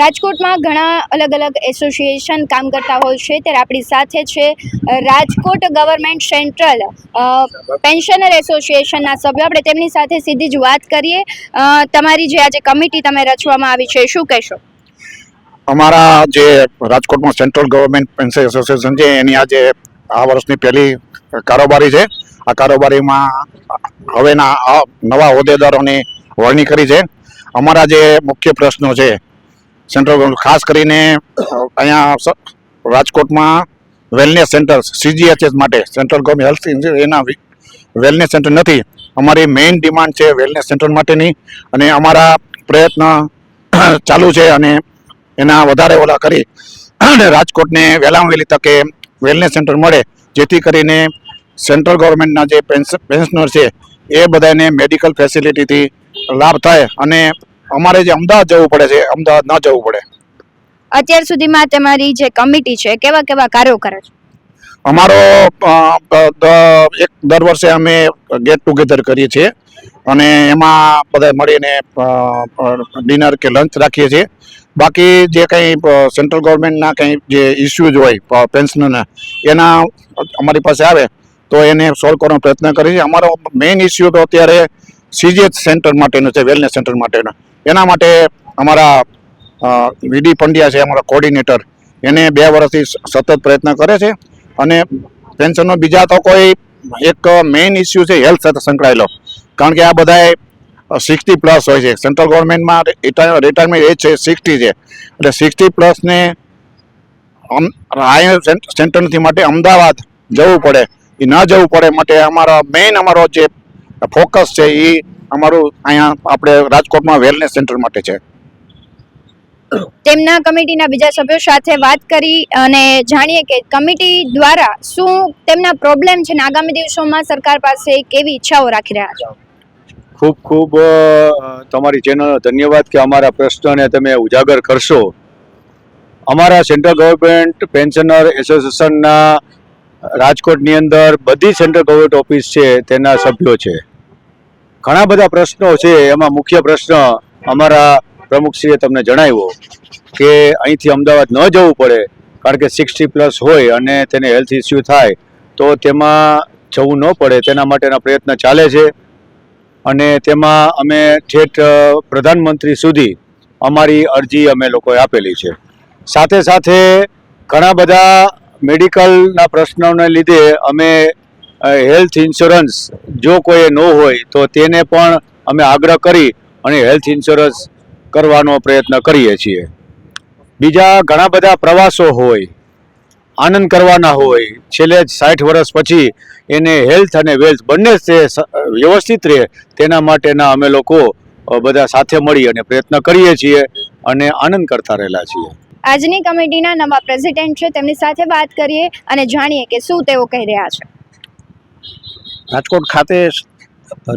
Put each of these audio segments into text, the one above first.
રાજકોટમાં ઘણા અલગ અલગ એસોસિએશન કામ કરતા હોય છે. ત્યારે આપણી સાથે છે રાજકોટ ગવર્મેન્ટ સેન્ટ્રલ પેન્શનર એસોસિએશનના સભ્યો. આપણે તેમની સાથે સીધી જ વાત કરીએ. તમારી જે આજે કમિટી તમે રચવામાં આવી છે, શું કહેશો? અમારા જે રાજકોટમાં સેન્ટ્રલ ગવર્મેન્ટ પેન્શન એસોસિએશન છે, એની આજે આ વર્ષની પહેલી કારોબારી છે. આ કારોબારીમાં હવેના નવા હોદ્દેદારોની વરણી કરી છે. અમારા જે મુખ્ય પ્રશ્નો છે સેન્ટ્રલ ગવર્મેન્ટ ખાસ કરીને અહીંયા રાજકોટમાં વેલનેસ સેન્ટર સીજીએચએસ માટે સેન્ટ્રલ ગવર્મેન્ટ હેલ્થ એના વેલનેસ સેન્ટર નથી. અમારી મેઇન ડિમાન્ડ છે વેલનેસ સેન્ટર માટેની અને અમારા પ્રયત્ન ચાલુ છે અને એના વધારે ઓલા કરી રાજકોટને વહેલામાં વહેલી તકે વેલનેસ સેન્ટર મળે, જેથી કરીને સેન્ટ્રલ ગવર્મેન્ટના જે પેન્શનર છે, એ બધાને મેડિકલ ફેસિલિટીથી લાભ થાય અને અમારે જે અમદાવાદ જવું પડે છે અમદાવાદ ન જવું પડે. અત્યાર સુધીમાં તમારી જે કમિટી છે કેવા કેવા કાર્યો કરે છે? અમારો એક દર વર્ષે અમે ગેટ ટુગેધર કરીએ છીએ અને એમાં બધા મળીને ડિનર કે લંચ રાખીએ છીએ. બાકી જે કંઈ સેન્ટ્રલ ગવર્મેન્ટના કંઈ જે ઇસ્યુઝ હોય પેન્શનના એના અમારી પાસે આવે તો એને સોલ્વ કરવાનો પ્રયત્ન કરીએ છીએ. અમારો મેઇન ઇસ્યુ તો અત્યારે સીજીએચ સેન્ટર માટેનો છે, વેલનેસ સેન્ટર માટેનો. એના માટે અમારા વીડી પંડ્યા છે, અમારા કોર્ડિનેટર એને બે વર્ષથી સતત પ્રયત્ન કરે છે અને પેન્શનનો બીજા તો કોઈ એક મેઇન ઇસ્યુ છે, હેલ્થ સાથે સંકળાયેલો. કારણ કે આ બધાએ સિક્સટી પ્લસ હોય છે. સેન્ટ્રલ ગવર્મેન્ટમાં રિટાયરમેન્ટ એજ છે, સિક્સટી છે. એટલે સિક્સટી પ્લસને સેન્ટરથી માટે અમદાવાદ જવું પડે. એ ન જવું પડે માટે અમારા, મેઇન અમારો જે ફોકસ છે એ અમારું અહીંયા આપણે રાજકોટમાં વેલનેસ સેન્ટર માટે છે. તેમના કમિટીના બીજા સભ્યો સાથે વાત કરી અને જાણીએ કે કમિટી દ્વારા શું તેમના પ્રોબ્લેમ છે ને આગામી દિવસોમાં સરકાર પાસે કેવી ઈચ્છાઓ રાખી રહ્યા છે? ખૂબ ખૂબ તમારી ચેનલ ધન્યવાદ કે અમારા પ્રશ્નને તમે ઉજાગર કરશો. અમારા સેન્ટ્રલ ગવર્મેન્ટ પેન્શનર એસોસિએશનના રાજકોટની અંદર બધી સેન્ટ્રલ ગવર્મેન્ટ ઓફિસ છે, તેના સભ્યો છે. ઘણા બધા પ્રશ્નો છે, એમાં મુખ્ય પ્રશ્ન અમારા પ્રમુખશ્રીએ તમને જણાવ્યો કે અહીંથી અમદાવાદ ન જવું પડે, કારણ કે સિક્સટી પ્લસ હોય અને તેને હેલ્થ ઇસ્યુ થાય, તો તેમાં જવું ન પડે, તેના માટેના પ્રયત્ન ચાલે છે. અને તેમાં અમે ઠેઠ પ્રધાનમંત્રી સુધી અમારી અરજી અમે લોકોએ આપેલી છે. સાથે સાથે ઘણા બધા મેડિકલના પ્રશ્નોને લીધે અમે હેલ્થ ઇન્સ્યોરન્સ જો કોઈએ ન હોય તો તેને પણ અમે આગ્રહ કરી અને હેલ્થ ઇન્સ્યોરન્સ કરવાનો પ્રયત્ન કરીએ છીએ. બીજા ઘણા બધા પ્રવાસો હોય, આનંદ કરવાના હોય, છેલ્લે સાઠ વર્ષ પછી એને હેલ્થ અને વેલ્થ બંને વ્યવસ્થિત રહે તેના માટેના અમે લોકો બધા સાથે મળી અને પ્રયત્ન કરીએ છીએ અને આનંદ કરતા રહેલા છીએ. આજની કમિટીના નવા પ્રેસિડેન્ટ છે, તેમની સાથે વાત કરીએ અને જાણીએ કે શું તેઓ કહી રહ્યા છે. રાજકોટ ખાતે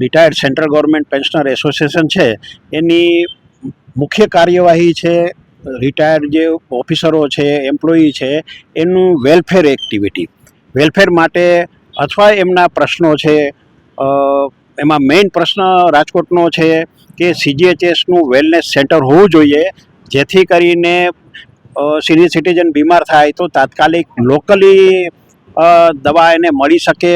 retired central government pensioner association છે. એની મુખ્ય કાર્યવાહી છે રિટાયર્ડ જે ઓફિસરો છે એમ્પ્લોયી છે, એનું વેલફેર એક્ટિવિટી વેલફેર માટે અથવા એમના પ્રશ્નો છે એમાં મેઇન પ્રશ્ન રાજકોટનો છે કે સીજીએચએસનું વેલનેસ સેન્ટર હોવું જોઈએ, જેથી કરીને સિનિયર સિટીઝન બીમાર થાય તો તાત્કાલિક લોકલી દવા એને મળી શકે.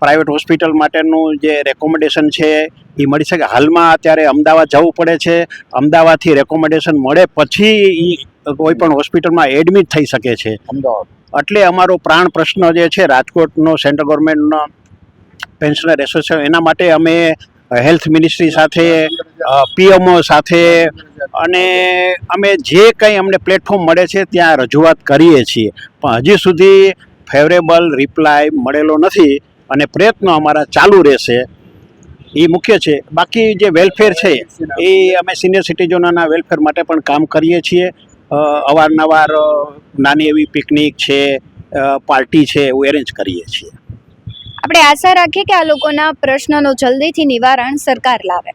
પ્રાઇવેટ હોસ્પિટલ માટેનું જે રેકોમેન્ડેશન છે એ મળી શકે. હાલમાં અત્યારે અમદાવાદ જવું પડે છે. અમદાવાદથી રેકોમેન્ડેશન મળે પછી એ કોઈ પણ હોસ્પિટલમાં એડમિટ થઈ શકે છે. અમદાવાદ. એટલે અમારો પ્રાણ પ્રશ્ન જે છે રાજકોટનો સેન્ટ્રલ ગવર્મેન્ટનો પેન્શનર એસોસિએશન એના માટે અમે હેલ્થ મિનિસ્ટ્રી સાથે પીએમઓ સાથે અને અમે જે કંઈ અમને પ્લેટફોર્મ મળે છે ત્યાં રજૂઆત કરીએ છીએ. પણ હજી સુધી ફેવરેબલ રિપ્લાય મળેલો નથી અને પ્રયત્નો અમારા ચાલુ રહેશે. એ મુખ્ય છે. બાકી જે વેલફેર છે, એ અમે સિનિયર સિટીઝનોના વેલફેર માટે પણ કામ કરીએ છીએ. અવારનવાર નાની એવી પિકનિક છે પાર્ટી છે, એવું એરેન્જ કરીએ છીએ. આપણે આશા રાખીએ કે આ લોકોના પ્રશ્નોનું જલ્દીથી નિવારણ સરકાર લાવે.